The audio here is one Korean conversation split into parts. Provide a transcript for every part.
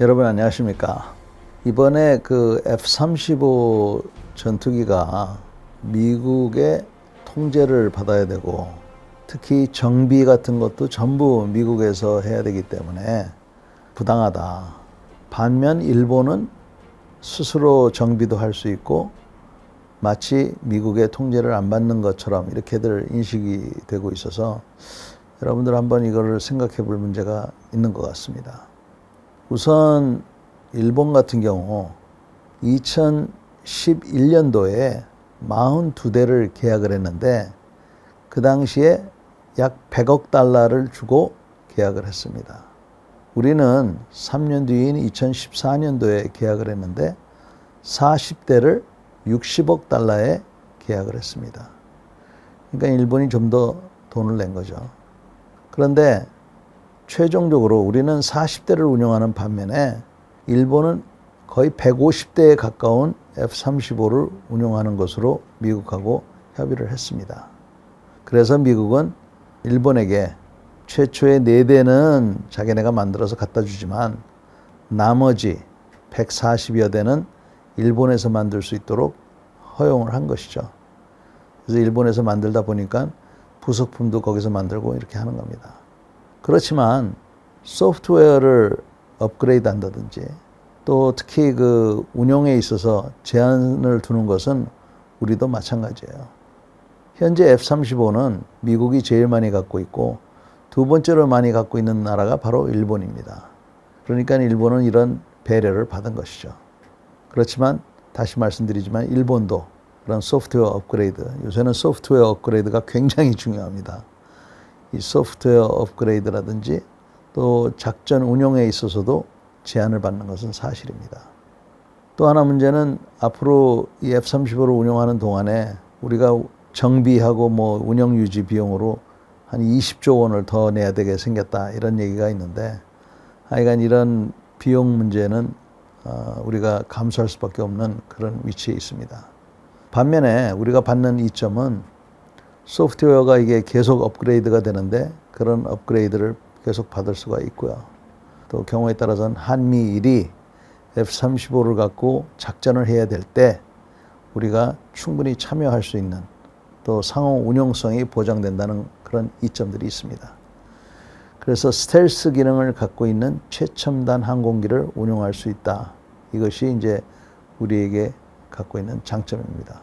여러분 안녕하십니까? 이번에 그 F-35 전투기가 미국의 통제를 받아야 되고 특히 정비 같은 것도 전부 미국에서 해야 되기 때문에 부당하다. 반면 일본은 스스로 정비도 할 수 있고 마치 미국의 통제를 안 받는 것처럼 이렇게들 인식이 되고 있어서 여러분들 한번 이거를 생각해 볼 문제가 있는 것 같습니다. 우선 일본 같은 경우 2011년도에 42대를 계약을 했는데 그 당시에 약 100억 달러를 주고 계약을 했습니다. 우리는 3년 뒤인 2014년도에 계약을 했는데 40대를 60억 달러에 계약을 했습니다. 그러니까 일본이 좀 더 돈을 낸 거죠. 그런데 최종적으로 우리는 40대를 운영하는 반면에 일본은 거의 150대에 가까운 F-35를 운용하는 것으로 미국하고 협의를 했습니다. 그래서 미국은 일본에게 최초의 4대는 자기네가 만들어서 갖다 주지만 나머지 140여 대는 일본에서 만들 수 있도록 허용을 한 것이죠. 그래서 일본에서 만들다 보니까 부속품도 거기서 만들고 이렇게 하는 겁니다. 그렇지만 소프트웨어를 업그레이드 한다든지 또 특히 그 운용에 있어서 제한을 두는 것은 우리도 마찬가지예요. 현재 F-35는 미국이 제일 많이 갖고 있고 두 번째로 많이 갖고 있는 나라가 바로 일본입니다. 그러니까 일본은 이런 배려를 받은 것이죠. 그렇지만 다시 말씀드리지만 일본도 그런 소프트웨어 업그레이드, 요새는 소프트웨어 업그레이드가 굉장히 중요합니다. 이 소프트웨어 업그레이드라든지 또 작전 운용에 있어서도 제한을 받는 것은 사실입니다. 또 하나 문제는 앞으로 이 F-35를 운용하는 동안에 우리가 정비하고 뭐 운영 유지 비용으로 한 20조 원을 더 내야 되게 생겼다 이런 얘기가 있는데 하여간 이런 비용 문제는 어, 우리가 감수할 수밖에 없는 그런 위치에 있습니다. 반면에 우리가 받는 이점은 소프트웨어가 이게 계속 업그레이드가 되는데 그런 업그레이드를 계속 받을 수가 있고요. 또 경우에 따라서는 한미일이 F-35를 갖고 작전을 해야 될 때 우리가 충분히 참여할 수 있는 또 상호 운용성이 보장된다는 그런 이점들이 있습니다. 그래서 스텔스 기능을 갖고 있는 최첨단 항공기를 운용할 수 있다. 이것이 이제 우리에게 갖고 있는 장점입니다.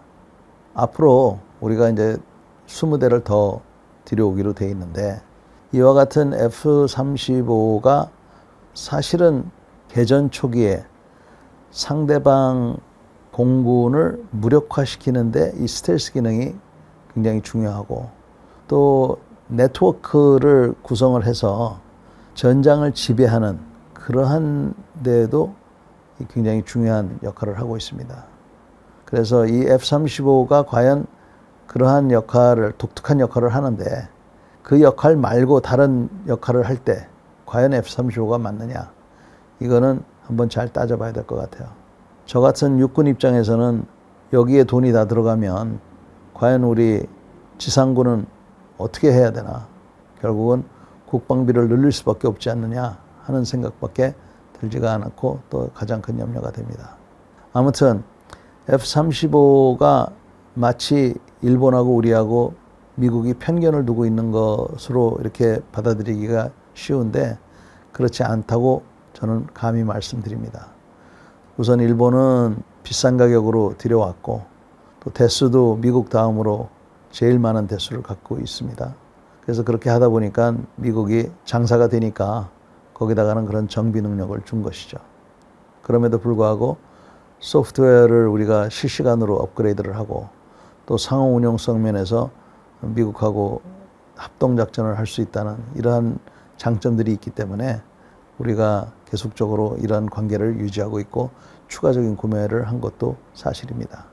앞으로 우리가 이제 20대를 더 들여오기로 돼 있는데 이와 같은 F-35가 사실은 개전 초기에 상대방 공군을 무력화시키는데 이 스텔스 기능이 굉장히 중요하고 또 네트워크를 구성을 해서 전장을 지배하는 그러한 데에도 굉장히 중요한 역할을 하고 있습니다. 그래서 이 F-35가 과연 그러한 역할을 독특한 역할을 하는데 그 역할 말고 다른 역할을 할 때 과연 F-35가 맞느냐 이거는 한번 잘 따져봐야 될 것 같아요. 저 같은 육군 입장에서는 여기에 돈이 다 들어가면 과연 우리 지상군은 어떻게 해야 되나 결국은 국방비를 늘릴 수밖에 없지 않느냐 하는 생각밖에 들지가 않았고 또 가장 큰 염려가 됩니다. 아무튼 F-35가 마치 일본하고 우리하고 미국이 편견을 두고 있는 것으로 이렇게 받아들이기가 쉬운데 그렇지 않다고 저는 감히 말씀드립니다. 우선 일본은 비싼 가격으로 들여왔고 또 대수도 미국 다음으로 제일 많은 대수를 갖고 있습니다. 그래서 그렇게 하다 보니까 미국이 장사가 되니까 거기다가는 그런 정비 능력을 준 것이죠. 그럼에도 불구하고 소프트웨어를 우리가 실시간으로 업그레이드를 하고 또 상호 운용성 면에서 미국하고 합동 작전을 할 수 있다는 이러한 장점들이 있기 때문에 우리가 계속적으로 이런 관계를 유지하고 있고 추가적인 구매를 한 것도 사실입니다.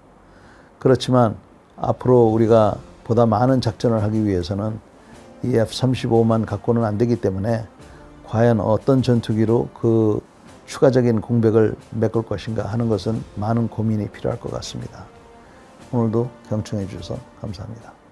그렇지만 앞으로 우리가 보다 많은 작전을 하기 위해서는 이 F-35만 갖고는 안 되기 때문에 과연 어떤 전투기로 그 추가적인 공백을 메꿀 것인가 하는 것은 많은 고민이 필요할 것 같습니다. 오늘도 경청해 주셔서 감사합니다.